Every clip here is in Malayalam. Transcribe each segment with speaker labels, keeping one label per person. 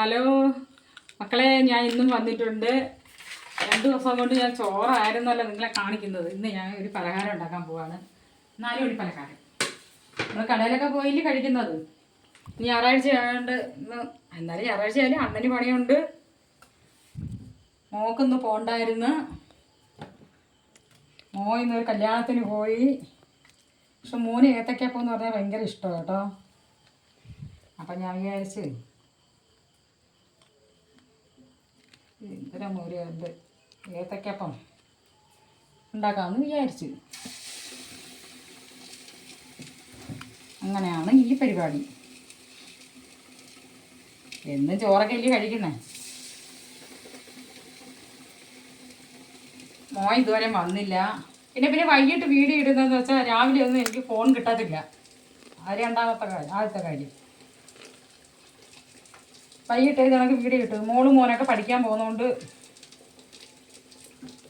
Speaker 1: ഹലോ. മക്കളെ ഞാൻ ഇന്നും വന്നിട്ടുണ്ട്. രണ്ട് ദിവസം കൊണ്ട് ഞാൻ ചോറായിരുന്നല്ലോ നിങ്ങളെ കാണിക്കുന്നത്. ഇന്ന് ഞാൻ ഒരു പലഹാരം ഉണ്ടാക്കാൻ പോവാണ്. നാല് മണി പലഹാരം. നമ്മൾ കടയിലൊക്കെ പോയില്ലേ കഴിക്കുന്നത്? ഞായറാഴ്ച ആയതുകൊണ്ട് ഇന്ന് എന്നാലും ഞായറാഴ്ച ആയാലും അണ്ണന് പണിയുണ്ട്. മോക്കൊന്ന് പോണ്ടായിരുന്നു. മോ ഇന്നൊരു കല്യാണത്തിന് പോയി. പക്ഷെ മോന് ഏത്തക്കപ്പം എന്ന് പറഞ്ഞാൽ ഭയങ്കര ഇഷ്ടമാണ് കേട്ടോ. അപ്പം ഞാൻ വിചാരിച്ച് മോര് എന്ത് ഏത്തക്കപ്പം ഉണ്ടാക്കാമെന്ന് വിചാരിച്ചു. അങ്ങനെയാണ് ഈ പരിപാടി. എന്നും ചോറൊക്കെ ഇല്ല കഴിക്കുന്നേ? മോൻ ഇതുവരെ വന്നില്ല. പിന്നെ പിന്നെ വൈകിട്ട് വീഡിയോ ഇടുന്നതെന്ന് വെച്ചാൽ രാവിലെ ഒന്നും എനിക്ക് ഫോൺ കിട്ടത്തില്ല. അത് രണ്ടാമത്തെ കാര്യം ആദ്യത്തെ കാര്യം. വൈകിട്ട് കണക്ക് വീഡിയോ കിട്ടും. മോളും മോനൊക്കെ പഠിക്കാൻ പോകുന്നതുകൊണ്ട്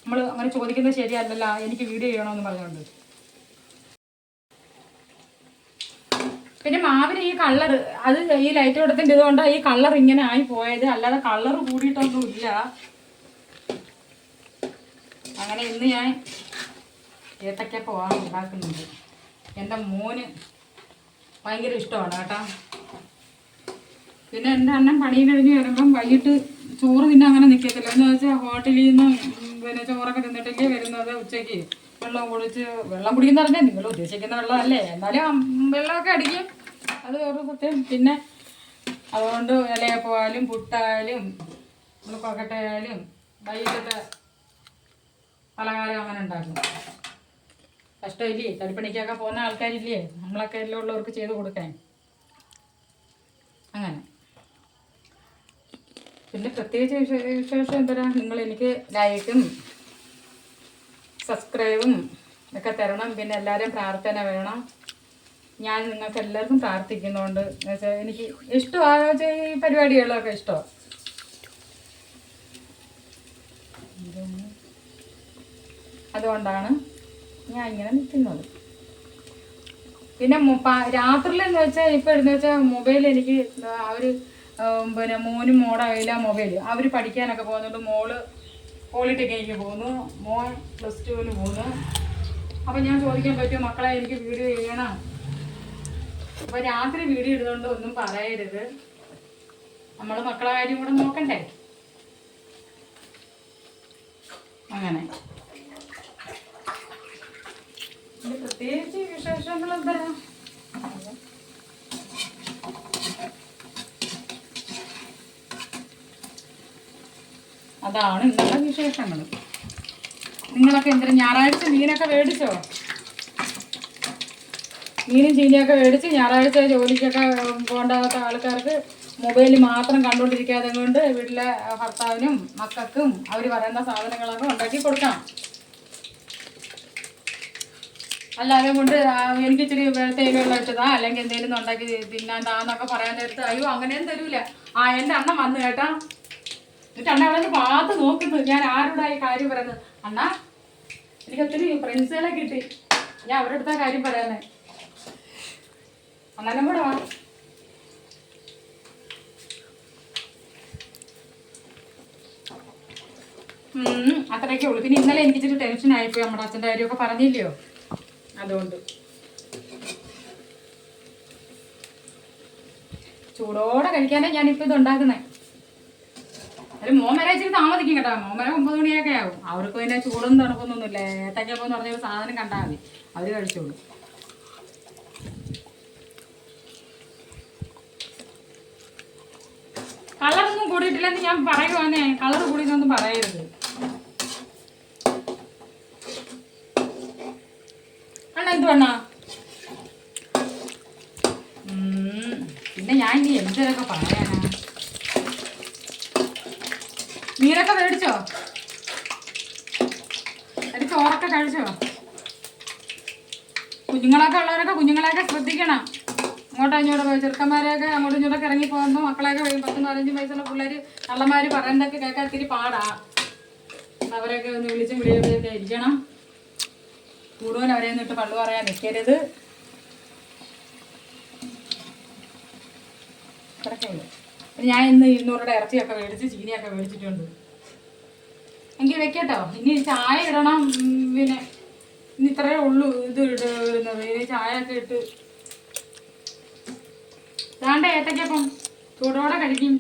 Speaker 1: നമ്മൾ അങ്ങനെ ചോദിക്കുന്നത് ശരിയല്ലല്ല എനിക്ക് വീഡിയോ ചെയ്യണമെന്ന് പറഞ്ഞുകൊണ്ട് പിന്നെ മാവിന് ഈ കളർ അത് ഈ ലൈറ്റ് കൊടുത്തിന്റെ ഇതുകൊണ്ട് ഈ കളർ ഇങ്ങനെ ആയി പോയത്. അല്ലാതെ കളർ കൂടിയിട്ടൊന്നുമില്ല അങ്ങനെ ഇന്ന് ഞാൻ ഏത്തക്കപ്പമാണ് ഉണ്ടാക്കുന്നുണ്ട്. എന്റെ മോന് ഭയങ്കര ഇഷ്ടമാണ് കേട്ടോ. പിന്നെ എന്റെ അണ്ണൻ പണി കഴിഞ്ഞ് വരുമ്പം വൈകിട്ട് ചോറ് തിന്നെ അങ്ങനെ നിൽക്കത്തില്ല എന്ന് വെച്ചാൽ ഹോട്ടലിൽ നിന്ന് പിന്നെ ചോറൊക്കെ തിന്നിട്ടൊക്കെ വരുന്നത് ഉച്ചയ്ക്ക്. വെള്ളം കുടിച്ച് വെള്ളം കുടിക്കുന്ന പറഞ്ഞാൽ നിങ്ങൾ ഉദ്ദേശിക്കുന്ന വെള്ളമല്ലേ? എന്നാലും വെള്ളമൊക്കെ അടിക്കും. അത് വേറെ സത്യം. പിന്നെ അതുകൊണ്ട് ഇലയപ്പമായാലും പുട്ടായാലും നമ്മൾ കൊക്കട്ടയായാലും വൈകിട്ടത്തെ പലഹാരം അങ്ങനെ ഉണ്ടാക്കും. കഷ്ടമില്ലേ? തടിപ്പണിക്കൊക്കെ പോകുന്ന ആൾക്കാരില്ലേ? നമ്മളൊക്കെ എല്ലാം ഉള്ളവർക്ക് ചെയ്ത് കൊടുക്കാൻ. അങ്ങനെ. പിന്നെ പ്രത്യേകിച്ച് വിശേ- വിശേഷം എന്താ നിങ്ങൾ എനിക്ക് ലൈക്കും സബ്സ്ക്രൈബും ഒക്കെ തരണം. പിന്നെ എല്ലാവരും പ്രാർത്ഥന വേണം. ഞാൻ നിങ്ങൾക്ക് എല്ലാവർക്കും പ്രാർത്ഥിക്കുന്നുണ്ട് എന്നുവെച്ചാൽ എനിക്ക് ഇഷ്ടമാണ് ഈ പരിപാടികളൊക്കെ ഇഷ്ടമാണ് അതുകൊണ്ടാണ് ഞാൻ ഇങ്ങനെ നിൽക്കുന്നത്. പിന്നെ രാത്രിയിൽ എന്ന് വെച്ചാൽ ഇപ്പം എന്ന് വെച്ചാൽ മൊബൈൽ എനിക്ക് അവർ പിന്നെ മോനും മോടെ കയ്യിലാ മൊബൈൽ അവർ പഠിക്കാനൊക്കെ പോകുന്നുണ്ട്. മോൾ പോളിടെക്നിക്ക് പോകുന്നു. മോൻ പ്ലസ് ടുവിന് പോകുന്നു. അപ്പം ഞാൻ ചോദിക്കാൻ പറ്റുമോ മക്കളെ എനിക്ക് വീഡിയോ ചെയ്യണം? അപ്പോൾ രാത്രി വീഡിയോ ഇടുന്നുണ്ട് ഒന്നും പറയരുത്. നമ്മൾ മക്കളെ കാര്യം കൂടെ നോക്കണ്ടേ? അങ്ങനെ. പ്രത്യേകിച്ച് വിശേഷങ്ങൾ എന്താ? അതാണ് ഇന്നത്തെ വിശേഷങ്ങൾ നിങ്ങളൊക്കെ എന്തിനാ? ഞായറാഴ്ച മീനൊക്കെ മേടിച്ചോ? മീനും ചീനിയൊക്കെ മേടിച്ച് ഞായറാഴ്ച ജോലിക്കൊക്കെ പോകേണ്ടാത്ത ആൾക്കാർക്ക് മൊബൈൽ മാത്രം കണ്ടുകൊണ്ടിരിക്കാതെ കൊണ്ട് വീട്ടിലെ ഭർത്താവിനും മക്കൾക്കും അവർ പറയുന്ന സാധനങ്ങളൊക്കെ ഉണ്ടാക്കി കൊടുക്കാം. അല്ലാതെ കൊണ്ട് എനിക്ക് ഇച്ചിരി തേയില വെള്ളം ഇട്ടതാ അല്ലെങ്കിൽ എന്തെങ്കിലും ഉണ്ടാക്കി തിന്നാൻ താന്നൊക്കെ പറയാൻ നേരത്ത് അയ്യോ അങ്ങനെയും തരൂല. ആ എന്റെ അണ്ണൻ വന്നു കേട്ടാ. എന്നിട്ട് അണ്ണ അവിടെ പാത്ത് നോക്കുന്നു. ഞാൻ ആരോടായി കാര്യം പറയുന്നത്? അണ്ണ എനിക്ക് ഒത്തിരി ഫ്രണ്ട്സുകളെ കിട്ടി. ഞാൻ അവരുടെ അടുത്താ കാര്യം പറയാനേ അന്നാലും കൂടെ വാ. അത്രയൊക്കെ ഉള്ളൂ. പിന്നെ ഇന്നലെ എനിക്ക് ഇച്ചിരി ടെൻഷൻ ആയിപ്പോയി. നമ്മുടെ അച്ഛന്റെ കാര്യമൊക്കെ പറഞ്ഞില്ലയോ? അതുകൊണ്ട്. ചൂടോടെ കഴിക്കാനേ ഞാനിപ്പോൾ ഇത് ഉണ്ടാക്കുന്നത് വരെ ഇച്ചിരി താമസിക്കും കേട്ടോ. മോമര ഒമ്പത് മണിയൊക്കെ ആവും. അവർക്ക് പിന്നെ ചൂടും തണുപ്പൊന്നും ഇല്ല ഏത്തക്കപ്പം എന്ന് പറഞ്ഞൊരു സാധനം കണ്ടാൽ മതി. അവർ കഴിച്ചോളൂ. കളറൊന്നും കൂടിയിട്ടില്ലെന്ന് ഞാൻ പറയുവാന്നേ. കളർ കൂടിയെന്നൊന്നും പറയരുത്. അണ്ണ എന്ത് വേണ പിന്നെ ഞാൻ ഇനി എന്തൊക്കെ പറയാനാ? മീനൊക്കെ മേടിച്ചോ? അത് ചോറൊക്കെ കഴിച്ചോ? കുഞ്ഞുങ്ങളൊക്കെ ഉള്ളവരൊക്കെ കുഞ്ഞുങ്ങളെയൊക്കെ ശ്രദ്ധിക്കണം. അങ്ങോട്ടും ഇങ്ങോട്ടും പോയി. ചെറുക്കന്മാരെയൊക്കെ അങ്ങോട്ടും ഇങ്ങോട്ടൊക്കെ ഇറങ്ങി പോകുമ്പോൾ മക്കളെയൊക്കെ വരും. പത്തും പതിനഞ്ചും വയസ്സുള്ള പിള്ളേർ കള്ളന്മാർ പറയുന്നതൊക്കെ കേൾക്കാൻ ഇത്തിരി പാടാ. അവരൊക്കെ ഒന്ന് വിളിച്ചും വിളിയൊക്കെ ഇരിക്കണം. കൂടുതൽ അവരെ നിന്നിട്ട് പള്ളു പറയാൻ നിൽക്കരുത് ഉള്ളൂ. ഞാൻ ഇന്ന് ഇരുന്നൂറുടെ ഇറച്ചിയൊക്കെ മേടിച്ച് ചീനിയൊക്കെ മേടിച്ചിട്ടുണ്ട്. എങ്കിൽ വെക്കട്ടോ. ഇനി ചായ ഇടണം പിന്നെ ഇനി ഇത്രയേ ഉള്ളൂ ഇത് ഇട ഇടുന്നത് ഇനി ചായ ഒക്കെ ഇട്ട്. ദാണ്ട ഏത്തക്കപ്പം ചൂടോടെ കഴിക്കും.